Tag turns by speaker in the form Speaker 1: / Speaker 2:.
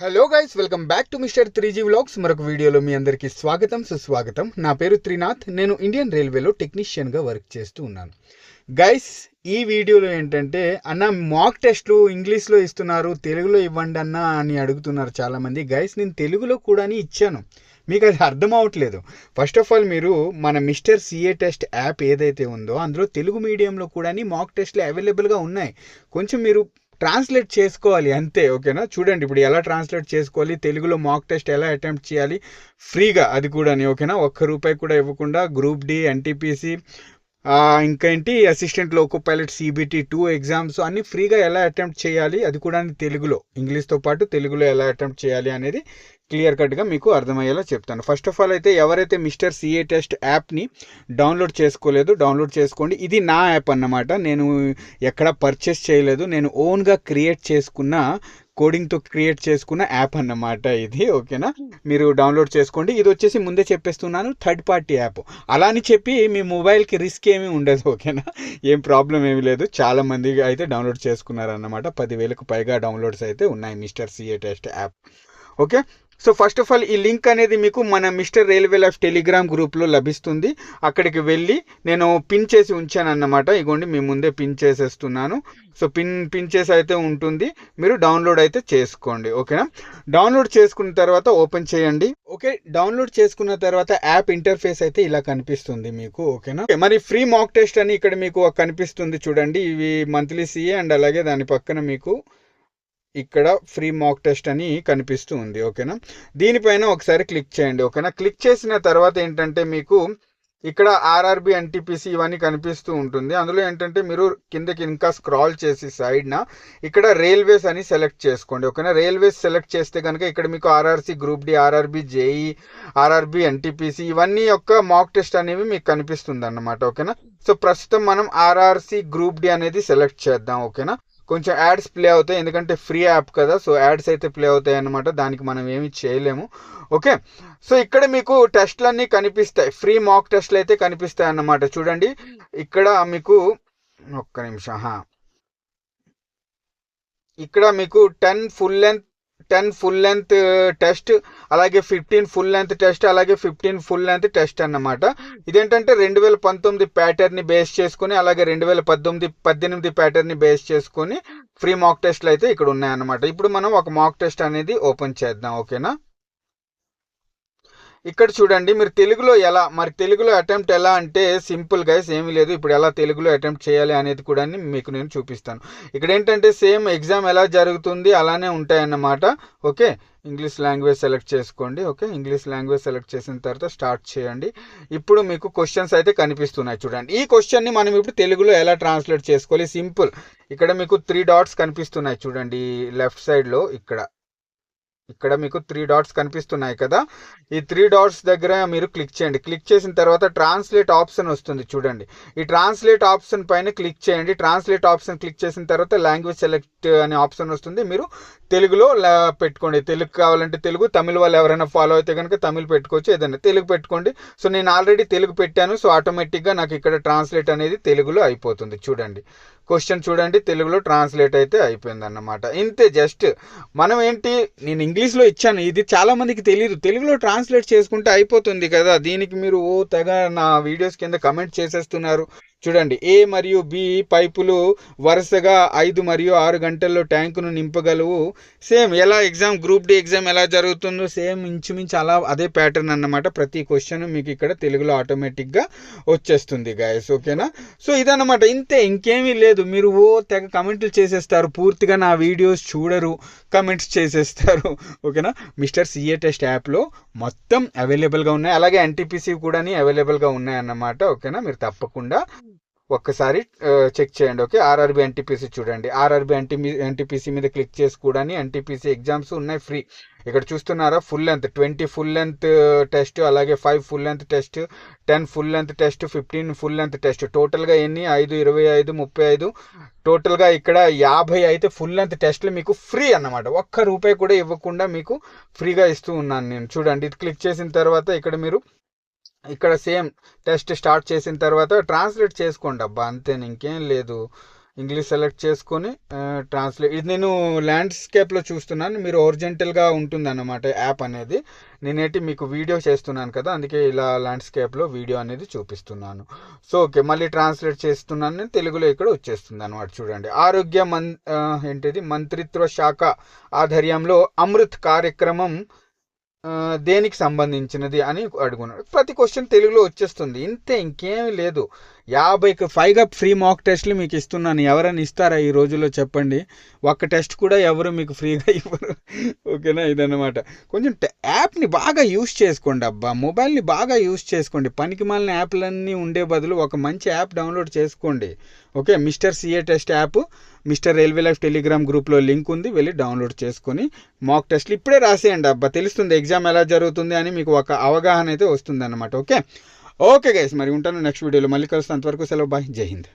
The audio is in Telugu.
Speaker 1: Hello guys welcome back to mister three G vlogs మరొక వీడియోలో మీ అందరికీ స్వాగతం సుస్వాగతం. నా పేరు త్రినాథ్. నేను ఇండియన్ రైల్వేలో టెక్నీషియన్గా వర్క్ చేస్తూ ఉన్నాను. గైస్ ఈ వీడియోలో ఏంటంటే అన్న మాక్ టెస్ట్లు ఇంగ్లీష్లో ఇస్తున్నారు తెలుగులో ఇవ్వండి అన్న అని అడుగుతున్నారు చాలామంది. గైస్ నేను తెలుగులో కూడా ఇచ్చాను. మీకు అది అర్థం అవ్వట్లేదు ఫస్ట్ ఆఫ్ ఆల్ మీరు మన మిస్టర్ సిఏ టెస్ట్ యాప్ ఏదైతే ఉందో అందులో తెలుగు మీడియంలో కూడా మాక్ టెస్ట్లు అవైలబుల్గా ఉన్నాయి. కొంచెం మీరు ట్రాన్స్లేట్ చేసుకోవాలి అంతే ఓకేనా? చూడండి ఇప్పుడు ఎలా ట్రాన్స్లేట్ చేసుకోవాలి తెలుగులో మాక్ టెస్ట్ ఎలా అటెంప్ట్ చేయాలి ఫ్రీగా అది కూడా ఓకేనా? ఒక్క రూపాయి కూడా ఇవ్వకుండా గ్రూప్ డి ఎన్టీపీసీ ఇంకా ఏంటి? Assistant loco pilot CBT two exams అన్ని ఫ్రీగా ఎలా అటెంప్ట్ చేయాలి అది కూడా తెలుగులో ఇంగ్లీష్తో పాటు తెలుగులో ఎలా అటెంప్ట్ చేయాలి అనేది క్లియర్ కట్గా మీకు అర్థమయ్యేలా చెప్తాను. ఫస్ట్ ఆఫ్ ఆల్ అయితే ఎవరైతే మిస్టర్ సిఏ టెస్ట్ యాప్ని డౌన్లోడ్ చేసుకోలేదు డౌన్లోడ్ చేసుకోండి. ఇది నా యాప్ అన్నమాట. నేను ఎక్కడ పర్చేస్ చేయలేదు. నేను ఓన్గా క్రియేట్ చేసుకున్న కోడింగ్తో క్రియేట్ చేసుకున్న యాప్ అన్నమాట ఇది. ఓకేనా? మీరు డౌన్లోడ్ చేసుకోండి. ఇది వచ్చేసి ముందే చెప్పేస్తున్నాను థర్డ్ పార్టీ యాప్. అలా అని చెప్పి మీ మొబైల్కి రిస్క్ ఏమీ ఉండదు ఓకేనా? ఏం ప్రాబ్లం ఏమీ లేదు. చాలా మంది అయితే డౌన్లోడ్ చేసుకున్నారన్నమాట. పదివేలకు పైగా డౌన్లోడ్స్ అయితే ఉన్నాయి mister CA test app. Okay? So first of all ఈ లింక్ అనేది మీకు మన మిస్టర్ రైల్వే లైఫ్ టెలిగ్రామ్ గ్రూప్లో లభిస్తుంది. అక్కడికి వెళ్ళి నేను పిన్ చేసి ఉంచాను అన్నమాట ఇగోండి మీ ముందే పిన్ చేసేస్తున్నాను. సో పిన్ పిన్ చేసి అయితే ఉంటుంది. మీరు డౌన్లోడ్ అయితే చేసుకోండి. ఓకేనా డౌన్లోడ్ చేసుకున్న తర్వాత ఓపెన్ చేయండి. ఓకే డౌన్లోడ్ చేసుకున్న తర్వాత యాప్ ఇంటర్ఫేస్ అయితే ఇలా కనిపిస్తుంది మీకు. ఓకేనా మరి ఫ్రీ మాక్ టెస్ట్ అని ఇక్కడ మీకు కనిపిస్తుంది చూడండి. ఇవి మంత్లీ సీఏ అండ్ అలాగే దాని పక్కన మీకు ఇక్కడ ఫ్రీ మాక్ టెస్ట్ అని కనిపిస్తూ ఉంది ఓకేనా? దీనిపైన ఒకసారి క్లిక్ చేయండి ఓకేనా? క్లిక్ చేసిన తర్వాత ఏంటంటే మీకు ఇక్కడ ఆర్ఆర్బి ఎన్టీపీసీ ఇవన్నీ కనిపిస్తూ ఉంటుంది. అందులో ఏంటంటే మీరు కిందకి ఇంకా స్క్రాల్ చేసి సైడ్న ఇక్కడ రైల్వేస్ అని సెలెక్ట్ చేసుకోండి ఓకేనా? రైల్వేస్ సెలెక్ట్ చేస్తే కనుక ఇక్కడ మీకు RRC group D RRB JE RRB NTPC ఇవన్నీ యొక్క మాక్ టెస్ట్ అనేవి మీకు కనిపిస్తుంది అన్నమాట ఓకేనా? సో ప్రస్తుతం మనం ఆర్ఆర్సీ గ్రూప్ డి అనేది సెలెక్ట్ చేద్దాం ఓకేనా? కొంచెం యాడ్స్ ప్లే అవుతాయి ఎందుకంటే ఫ్రీ యాప్ కదా సో యాడ్స్ అయితే ప్లే అవుతాయి అన్నమాట దానికి మనం ఏమి చేయలేము. ఓకే సో ఇక్కడ మీకు టెస్ట్లు అన్నీ కనిపిస్తాయి ఫ్రీ మాక్ టెస్ట్లు అయితే కనిపిస్తాయి అన్నమాట. చూడండి ఇక్కడ మీకు ఒక్క నిమిషం ఇక్కడ మీకు ten full length ten full length test అలాగే ఫిఫ్టీన్ ఫుల్ లెంత్ టెస్ట్ అలాగే ఫిఫ్టీన్ ఫుల్ లెంత్ టెస్ట్ అన్నమాట. ఇదేంటంటే రెండు వేల పంతొమ్మిది ప్యాటర్న్ని బేస్ చేసుకుని అలాగే రెండు వేల పద్దెనిమిది పద్దెనిమిది ప్యాటర్న్ని బేస్ చేసుకుని ఫ్రీ మాక్ టెస్ట్లు అయితే ఇక్కడ ఉన్నాయన్నమాట. ఇప్పుడు మనం ఒక మాక్ టెస్ట్ అనేది ఓపెన్ చేద్దాం ఓకేనా ఇక్కడ చూడండి మీరు తెలుగులో ఎలా మరి తెలుగులో అటెంప్ట్ ఎలా అంటే సింపుల్ గైస్ ఏమీ లేదు. ఇప్పుడు ఎలా తెలుగులో అటెంప్ట్ చేయాలి అనేది కూడా మీకు నేను చూపిస్తాను. ఇక్కడ ఏంటంటే సేమ్ ఎగ్జామ్ ఎలా జరుగుతుంది అలానే ఉంటాయన్నమాట. ఓకే? ఇంగ్లీష్ లాంగ్వేజ్ సెలెక్ట్ చేసుకోండి. ఓకే? ఇంగ్లీష్ లాంగ్వేజ్ సెలెక్ట్ చేసిన తర్వాత స్టార్ట్ చేయండి. ఇప్పుడు మీకు క్వశ్చన్స్ అయితే కనిపిస్తున్నాయి చూడండి. ఈ క్వశ్చన్ని మనం ఇప్పుడు తెలుగులో ఎలా ట్రాన్స్లేట్ చేసుకోవాలి? సింపుల్. ఇక్కడ మీకు త్రీ డాట్స్ కనిపిస్తున్నాయి చూడండి లెఫ్ట్ సైడ్లో ఇక్కడ. ఇక్కడ మీకు త్రీ డాట్స్ కనిపిస్తున్నాయి కదా. ఈ త్రీ డాట్స్ దగ్గర మీరు క్లిక్ చేయండి. క్లిక్ చేసిన తర్వాత ట్రాన్స్లేట్ ఆప్షన్ వస్తుంది చూడండి. ఈ ట్రాన్స్లేట్ ఆప్షన్ పైన క్లిక్ చేయండి. ట్రాన్స్లేట్ ఆప్షన్ క్లిక్ చేసిన తర్వాత లాంగ్వేజ్ సెలెక్ట్ అనే ఆప్షన్ వస్తుంది. మీరు తెలుగులో పెట్టుకోండి. తెలుగు కావాలంటే తెలుగు తమిళ వాళ్ళు ఎవరైనా ఫాలో అయితే కనుక తమిళ్ పెట్టుకోవచ్చు. ఏదైనా తెలుగు పెట్టుకోండి. సో నేను ఆల్రెడీ తెలుగు పెట్టాను. సో ఆటోమేటిక్గా నాకు ఇక్కడ ట్రాన్స్లేట్ అనేది తెలుగులో అయిపోతుంది. చూడండి. క్వశ్చన్ చూడండి తెలుగులో ట్రాన్స్లేట్ అయితే అయిపోయిందన్నమాట. ఇంతే జస్ట్ మనం ఏంటి నేను ఇంగ్లీష్లో ఇచ్చాను ఇది చాలామందికి తెలియదు తెలుగులో ట్రాన్స్లేట్ చేసుకుంటే అయిపోతుంది కదా. దీనికి మీరు ఓ తెగ నా వీడియోస్ కింద కమెంట్ చేసేస్తున్నారు. చూడండి ఏ మరియు బి పైపులు వరుసగా ఐదు మరియు ఆరు గంటల్లో ట్యాంకును నింపగలవు. సేమ్ ఎలా ఎగ్జామ్ గ్రూప్ డి ఎగ్జామ్ ఎలా జరుగుతుందో సేమ్ ఇంచుమించు అలా అదే ప్యాటర్న్ అన్నమాట. ప్రతి క్వశ్చన్ మీకు ఇక్కడ తెలుగులో ఆటోమేటిక్గా వచ్చేస్తుంది గాయస్ ఓకేనా? సో ఇదన్నమాట. ఇంతే ఇంకేమీ లేదు. మీరు ఓ తెగ కమెంట్లు చేసేస్తారు. పూర్తిగా నా వీడియోస్ చూడరు కమెంట్స్ చేసేస్తారు ఓకేనా? మిస్టర్ సిఏ టెస్ట్ యాప్లో మొత్తం అవైలబుల్గా ఉన్నాయి. అలాగే ఎన్టీపీసీ కూడా అవైలబుల్గా ఉన్నాయి అన్నమాట ఓకేనా? మీరు తప్పకుండా ఒక్కసారి చెక్ చేయండి ఓకే? ఆర్ఆర్బి ఎన్టీపీసీ చూడండి. ఆర్ఆర్బి ఎన్టీ ఎన్టీపీసీ మీద క్లిక్ చేసి కూడా ఎన్టీపీసీ ఎగ్జామ్స్ ఉన్నాయి ఫ్రీ. ఇక్కడ చూస్తున్నారా? Full length twenty full length test అలాగే five full length test ten full length test fifteen full length test. టోటల్గా ఎన్ని? ఐదు ఇరవై ఐదు ముప్పై ఐదు. టోటల్గా ఇక్కడ యాభై అయితే ఫుల్ లెంత్ టెస్ట్లు మీకు ఫ్రీ అన్నమాట. ఒక్క రూపాయి కూడా ఇవ్వకుండా మీకు ఫ్రీగా ఇస్తూ ఉన్నాను నేను. చూడండి ఇది క్లిక్ చేసిన తర్వాత ఇక్కడ మీరు ఇక్కడ సేమ్ టెస్ట్ స్టార్ట్ చేసిన తర్వాత ట్రాన్స్లేట్ చేసుకోండి అబ్బా అంతే ఇంకేం లేదు. ఇంగ్లీష్ సెలెక్ట్ చేసుకొని ట్రాన్స్లేట్ ఇది నేను ల్యాండ్స్కేప్లో చూస్తున్నాను మీరు ఒరిజెంటల్గా ఉంటుంది అన్నమాట యాప్ అనేది. నేనేటి మీకు వీడియో చేస్తున్నాను కదా అందుకే ఇలా ల్యాండ్స్కేప్లో వీడియో అనేది చూపిస్తున్నాను. సో ఓకే మళ్ళీ ట్రాన్స్లేట్ చేస్తున్నాను నేను తెలుగులో ఇక్కడ వచ్చేస్తుంది అనమాట చూడండి. ఆరోగ్య మన్ ఏంటిది? మంత్రిత్వ శాఖ ఆధ్వర్యంలో అమృత్ కార్యక్రమం దేనికి సంబంధించినది అని అడుగున్నాడు. ప్రతి క్వశ్చన్ తెలుగులో వచ్చేస్తుంది. ఇంతే ఇంకేమీ లేదు. యాభైకి పైగా ఫ్రీ మాక్ టెస్ట్లు మీకు ఇస్తున్నాను. ఎవరైనా ఇస్తారా ఈ రోజుల్లో చెప్పండి. ఒక్క టెస్ట్ కూడా ఎవరు మీకు ఫ్రీగా ఇవ్వరు. ఓకేనా? ఇదన్నమాట. కొంచెం యాప్ని బాగా యూస్ చేసుకోండి అబ్బా. మొబైల్ని బాగా యూస్ చేసుకోండి. పనికి మాలిన యాప్లన్నీ ఉండే బదులు ఒక మంచి యాప్ డౌన్లోడ్ చేసుకోండి. Okay mister CA test app mister railway life telegram గ్రూప్లో లింక్ ఉంది వెళ్ళి డౌన్లోడ్ చేసుకొని మాక్ టెస్ట్లు ఇప్పుడే రాసేయండి అబ్బా. తెలుస్తుంది ఎగ్జామ్ ఎలా జరుగుతుంది అని మీకు ఒక అవగాహన అయితే వస్తుంది అనమాట ఓకే? ఓకే గైస్ మరి ఉంటాను నెక్స్ట్ వీడియోలో మళ్ళీ కలుస్తాను. అంతవరకు సెలవు బాయ్ జై హింద్.